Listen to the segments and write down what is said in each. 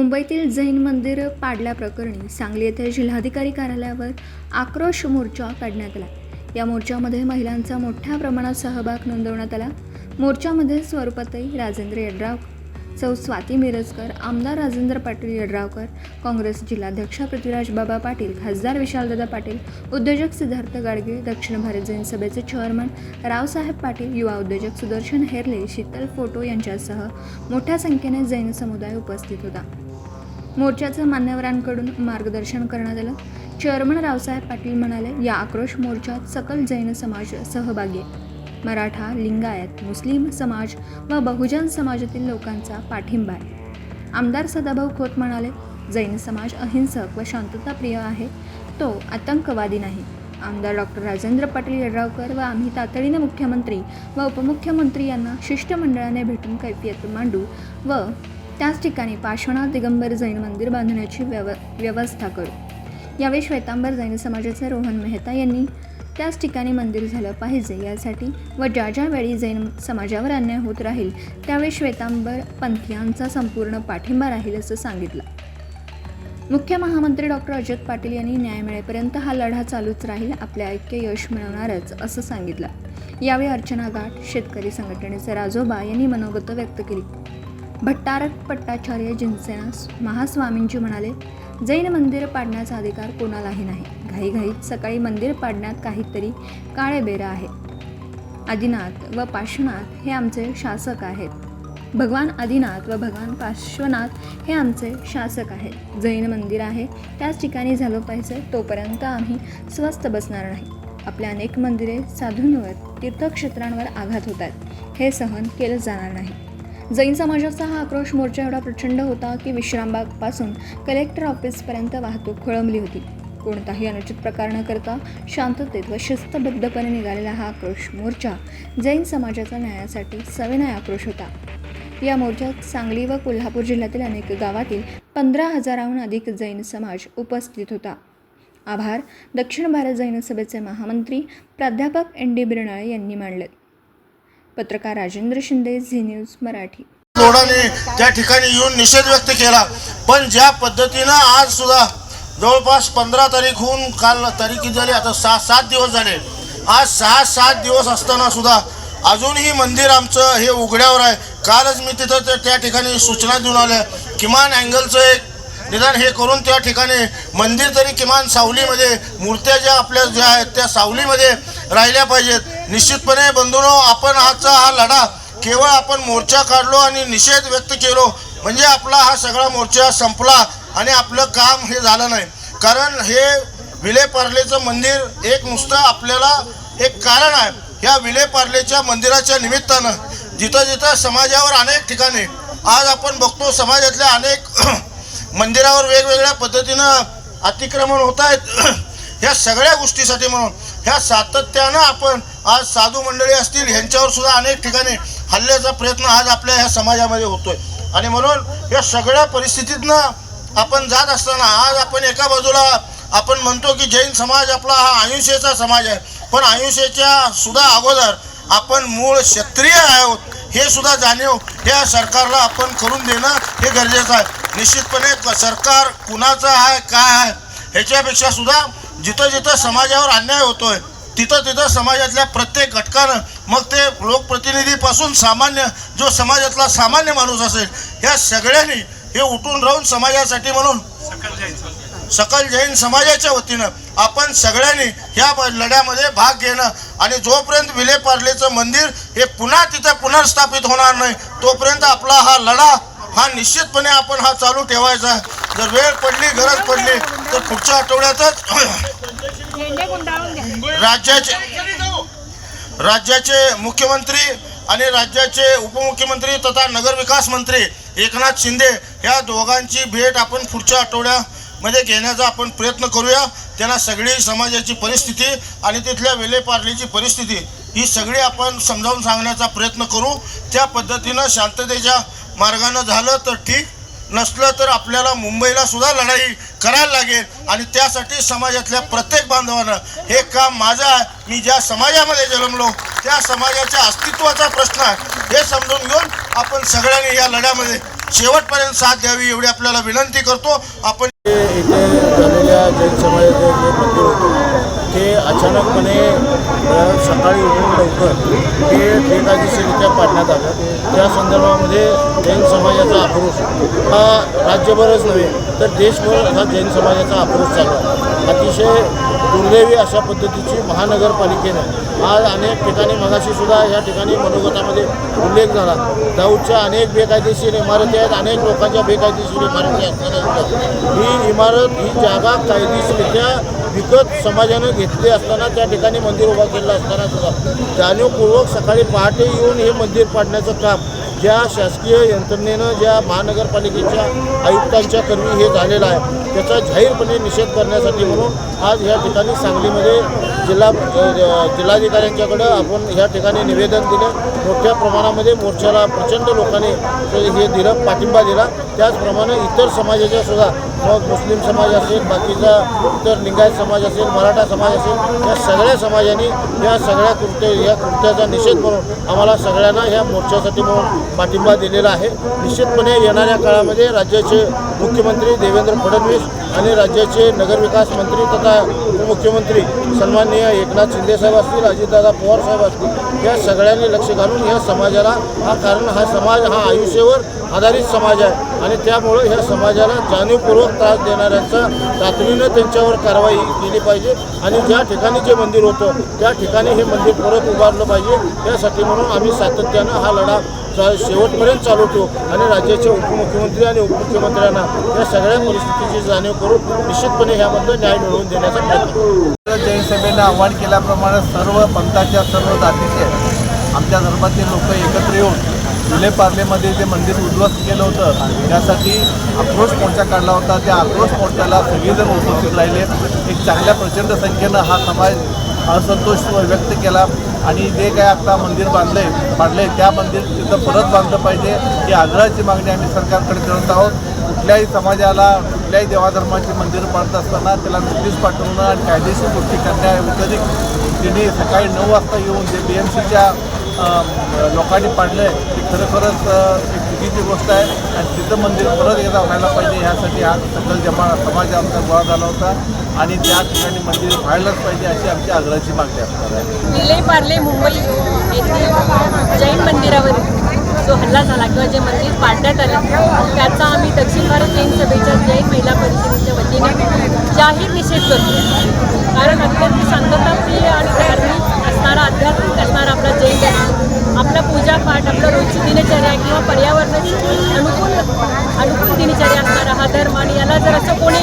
मुंबईतील जैन मंदिर पाडल्याप्रकरणी सांगली येथे जिल्हाधिकारी कार्यालयावर आक्रोश मोर्चा काढण्यात आला. या मोर्चामध्ये महिलांचा मोठ्या प्रमाणात सहभाग नोंदवण्यात आला. मोर्चामध्ये स्वरूपताई राजेंद्र यड्रावकर सौ स्वाती मिरजकर आमदार राजेंद्र पाटील यड्रावकर काँग्रेस जिल्हाध्यक्ष पृथ्वीराज बाबा पाटील खासदार विशालदादा पाटील उद्योजक सिद्धार्थ गाडगे दक्षिण भारत जैन सभेचे चेअरमन रावसाहेब पाटील युवा उद्योजक सुदर्शन हेरले शीतल फोटो यांच्यासह मोठ्या संख्येने जैन समुदाय उपस्थित होता. मोर्चाचं मान्यवरांकडून मार्गदर्शन करण्यात आलं. चेअरमन रावसाहेब पाटील म्हणाले या आक्रोश मोर्चात सकल जैन समाज सहभागी आहे. मराठा लिंगायत मुस्लिम समाज व बहुजन समाजातील लोकांचा पाठिंबा आहे. आमदार सदाभाऊ खोत म्हणाले जैन समाज अहिंसक व शांतताप्रिय आहे. तो आतंकवादी नाही. आमदार डॉक्टर राजेंद्र पाटील यड्रावकर व आम्ही तातडीने मुख्यमंत्री व उपमुख्यमंत्री यांना शिष्टमंडळाने भेटून कैफियत मांडू व त्याच ठिकाणी पार्श्वनाथ दिगंबर जैन मंदिर बांधण्याची व्यव व्यवस्था करू. यावेळी श्वेतांबर जैन समाजाचे रोहन मेहता यांनी त्याच ठिकाणी मंदिर झालं पाहिजे. यासाठी व ज्या ज्या वेळी जैन समाजावर अन्याय होत राहील त्यावेळी श्वेतांबर पंथीयांचा संपूर्ण पाठिंबा राहील असं सांगितलं. मुख्य महामंत्री डॉक्टर अजित पाटील यांनी न्याय मिळेपर्यंत हा लढा चालूच राहील आपले ऐक्य यश मिळवणारच असं सांगितलं. यावेळी अर्चना गाठ शेतकरी संघटनेचे राजोबा यांनी मनोगत व्यक्त केली. भट्टारक पट्टाचार्य जिनसेना महास्वामींजी म्हणाले जैन मंदिर पाडण्याचा अधिकार कोणालाही नाही. घाईघाईत सकाळी मंदिर पाडण्यात काहीतरी काळेबेरा आहे आदिनाथ व पार्श्वनाथ हे आमचे शासक आहेत. भगवान आदिनाथ व भगवान पार्श्वनाथ हे आमचे शासक आहेत. जैन मंदिर आहे त्याच ठिकाणी झालं पाहिजे तोपर्यंत आम्ही स्वस्त बसणार नाही. आपल्या अनेक मंदिरे साधूंवर तीर्थक्षेत्रांवर आघात होतात. हे सहन केलं जाणार नाही. जैन समाजाचा हा आक्रोश मोर्चा एवढा प्रचंड होता की विश्रामबागपासून कलेक्टर ऑफिसपर्यंत वाहतूक खोळंबली होती. कोणताही अनुचित प्रकार न करता शांततेत व शिस्तबद्धपणे निघालेला हा आक्रोश मोर्चा जैन समाजाचा न्यायासाठी सविनय आक्रोश होता. या मोर्चात सांगली व कोल्हापूर जिल्ह्यातील अनेक गावातील पंधरा हजाराहून अधिक जैन समाज उपस्थित होता. आभार. दक्षिण भारत जैन सभेचे महामंत्री प्राध्यापक एन डी बिरणाळे यांनी मांडले. पत्रकार राजेंद्र शिंदे झी न्यूज मराठी. लोढाने त्या ठिकाणी येऊन निषेध व्यक्त केला. पण ज्या पद्धतीनं आज सुद्धा जवळपास पंधरा तारीख होऊन काल तारीख किती झाली? आता सहा सात दिवस झाले. आज सहा सात दिवस असताना सुद्धा अजूनही मंदिर आमचं हे उघड्यावर आहे. कालच मी तिथं त्या- त्या ठिकाणी सूचना देऊन आल्या किमान अँगलचं एक निदान हे करून त्या ठिकाणी मंदिर तरी किमान सावलीमध्ये मूर्त्या ज्या आपल्या ज्या आहेत त्या सावलीमध्ये राहिल्या पाहिजेत. निश्चितपणे बंधूनो आपण आजचा हा लढा केवळ आपण मोर्चा काढलो आणि निषेध व्यक्त केलो. म्हणजे आपला हा सगळा मोर्चा संपला आणि आपलं काम हे झालं नाही. कारण हे विलेपार्लेचं मंदिर एक नुसतं आपल्याला एक कारण आहे. ह्या विलेपार्लेच्या मंदिराच्या निमित्तानं जिथं जिथं समाजावर अनेक ठिकाणी आज आपण बघतो समाजातल्या अनेक मंदिरावर वेगवेगळ्या पद्धतीनं अतिक्रमण होत आहेत. ह्या सगळ्या गोष्टीसाठी म्हणून ह्या सातत्यानं आपण आज साधू मंडळी असतील ह्यांच्यावर सुद्धा अनेक ठिकाणी हल्ल्याचा प्रयत्न आज आपल्या ह्या समाजामध्ये होतोय. आणि म्हणून या सगळ्या परिस्थितीतनं आपण जात असताना आज आपण एका बाजूला आपण म्हणतो की जैन समाज आपला हा आयुष्याचा समाज आहे. पण आयुष्याच्या सुद्धा अगोदर आपण मूळ क्षत्रिय आहोत हे सुद्धा जाणीव या सरकारला आपण करून देणं हे गरजेचं आहे. निश्चितपणे क- सरकार कुणाचं आहे काय आहे ह्याच्यापेक्षा सुद्धा जिथं जिथं समाजावर अन्याय होतोय तिथं तिथं समाजातल्या प्रत्येक घटकानं मग ते लोकप्रतिनिधीपासून सामान्य जो समाजातला सामान्य माणूस असेल ह्या सगळ्यांनी हे उठून राहून समाजासाठी म्हणून सकल जैन समाजाच्या वतीनं आपण सगळ्यांनी ह्या लढ्यामध्ये भाग घेणं आणि जोपर्यंत विलेपार्लेचं मंदिर हे पुन्हा तिथं पुनर्स्थापित होणार नाही तोपर्यंत आपला हा लढा हा निश्चितपणे आपण हा चालू ठेवायचा आहे. जर वेळ पडली गरज पडली तर पुढच्या आठवड्यातच राज्याचे राज्याचे मुख्यमंत्री आणि राज्याचे उपमुख्यमंत्री तथा नगरविकास मंत्री एकनाथ शिंदे या दोघांची भेट आपण पुढच्या आठवड्यामध्ये घेण्याचा आपण प्रयत्न करूया. त्यांना सगळी समाजाची परिस्थिती आणि तिथल्या वेलेपार्लीची परिस्थिती ही सगळी आपण समजावून सांगण्याचा प्रयत्न करू. त्या पद्धतीनं शांततेच्या मार्गानं झालं तर ठीक. नसलं तर आपल्याला मुंबईला सुद्धा लढाई करायला लागेल. आणि त्यासाठी समाजातल्या प्रत्येक बांधवानं हे काम माझं आहे. मी ज्या समाजामध्ये जन्मलो त्या समाजाच्या अस्तित्वाचा प्रश्न आहे. हे समजून घेऊन आपण सगळ्यांनी या लढ्यामध्ये शेवटपर्यंत साथ द्यावी एवढी आपल्याला विनंती करतो. आपण अचानकपणे सकाळी उठून लवकर ते बेकायदेशीरित्या पाडण्यात आलं. त्या संदर्भामध्ये जैन समाजाचा आक्रोश हा राज्यभरच नव्हे तर देशभर हा जैन समाजाचा आक्रोश चालू आहे. अतिशय दुर्दैवी अशा पद्धतीची महानगरपालिकेनं आज अनेक ठिकाणी मगाशीसुद्धा या ठिकाणी मनोगतामध्ये उल्लेख झाला. दाऊदच्या अनेक बेकायदेशीर इमारती आहेत अनेक लोकांच्या बेकायदेशीर इमारती असताना ही इमारत ही जागा कायदेशीरित्या विकत समाजानं घेतली असताना त्या ठिकाणी मंदिर उभा केलं असताना सुद्धा. जाणीवपूर्वक सकाळी पहाटे येऊन हे मंदिर पाडण्याचं काम ज्या शासकीय यंत्रणेनं ज्या महानगरपालिकेच्या आयुक्तांच्या कर्मी हे झालेलं आहे त्याचा जाहीरपणे निषेध करण्यासाठी म्हणून आज ह्या ठिकाणी सांगलीमध्ये जिल्हा जिल्हाधिकाऱ्यांच्याकडं आपण ह्या ठिकाणी निवेदन दिलं. मोठ्या प्रमाणामध्ये मोर्चाला प्रचंड लोकांनी हे दिलं पाठिंबा दिला. त्याचप्रमाणे इतर समाजाच्या सुद्धा मग मुस्लिम समाज असेल बाकीचा इतर लिंगायत समाज असेल मराठा समाज असेल या सगळ्या समाजाने या सगळ्या कृत्य या कृत्याचा निषेध म्हणून आम्हाला सगळ्यांना ह्या मोर्चासाठी म्हणून पाठिंबा दिलेला आहे. निश्चितपणे येणाऱ्या काळामध्ये राज्याचे मुख्यमंत्री देवेंद्र फडणवीस आणि राज्याचे नगरविकास मंत्री तथा उपमुख्यमंत्री सन्माननीय एकनाथ शिंदेसाहेब असतील अजितदादा पवार साहेब असतील या सगळ्यांनी लक्ष घालून या समाजाला हा कारण हा समाज हा आयुष्यावर आधारित समाज आहे. आणि त्यामुळं ह्या समाजाला जाणीवपूर्वक त्रास देणाऱ्यांचा तातडीनं त्यांच्यावर कारवाई केली पाहिजे. आणि ज्या ठिकाणी जे मंदिर होतं त्या ठिकाणी हे मंदिर परत उभारलं पाहिजे. यासाठी म्हणून आम्ही सातत्यानं हा लढा चा- शेवटपर्यंत चालू ठेवू आणि राज्याचे उपमुख्यमंत्री आणि उपमुख्यमंत्र्यांना या सगळ्या परिस्थितीची जाणीव करून निश्चितपणे ह्यामधलं न्याय मिळवून देण्याचा प्रयत्न करू. जैन सभेनं आव्हान केल्याप्रमाणे सर्व पंथाच्या सर्व जातीचे आमच्या धर्मातील लोक एकत्र येऊन जुले पार्लेमध्ये जे मंदिर उद्ध्वस्त केलं होतं त्यासाठी आक्रोश मोर्चा काढला होता. त्या आक्रोश मोर्चाला सगळेजण उपस्थित राहिले. एक चांगल्या प्रचंड संख्येनं हा समाज असंतोष व्यक्त केला. आणि जे काय आता मंदिर बांधलं आहे बांधलं आहे त्या मंदिर तिथं परत बांधलं पाहिजे ही आग्रहाची मागणी आम्ही सरकारकडे करत आहोत. कुठल्याही समाजाला कुठल्याही देवाधर्माची मंदिरं बांधत असताना त्याला नोटीस पाठवणं आणि कायदेशीर गोष्टी करण्याव्यतिरिक्त तिने सकाळी नऊ वाजता येऊन जे बी एम सीच्या लोकांनी पाडलं आहे ते खरोखरच एक चुकीची गोष्ट आहे आणि तिथं मंदिर परत एकदा व्हायला पाहिजे यासाठी आज सकल जमा समाज आमचा गोळा झाला होता. आणि त्या ठिकाणी मंदिर व्हायलाच पाहिजे अशी आमची आग्रहाची मागणी असणार आहे. विले पार्ले मुंबई येथील जैन मंदिरावर जो हल्ला झाला किंवा जे मंदिर पाडण्यात आलं त्याचा आम्ही दक्षिण भारत जैन सभेच्या जैन महिला परिषदेच्या वतीने जाहीर निषेध करतो कारण अत्यंत शांतताप्रिय आणि धार्मिक असणारा आध्यात्मिक असणारा आपला जैन धर्म आपला पूजापाठ आपलं रोजची दिनचर्या किंवा पर्यावरणाची अनुकूल अनुकूल दिनचर्या असणारा हा धर्म आणि याला जर असं कोणी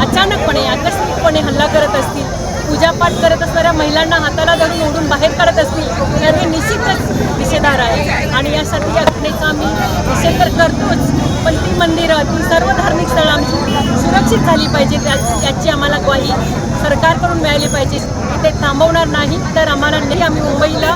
अचानकपणे आकस्मिकपणे हल्ला करत असतील पूजापाठ करत असणाऱ्या महिलांना हाताला धरून ओढून बाहेर काढत असतील तर हे निश्चितच निषेधार आहे. आणि यासाठी या घटनेचा आम्ही निषेध तर करतोच पण ती मंदिरं ती सर्व धार्मिक स्थळं आमची सुरक्षित झाली पाहिजे त्याच याची आम्हाला ग्वाही सरकारकडून मिळाली पाहिजे. ते थांबवणार नाही तर आम्हाला नाही आम्ही मुंबईला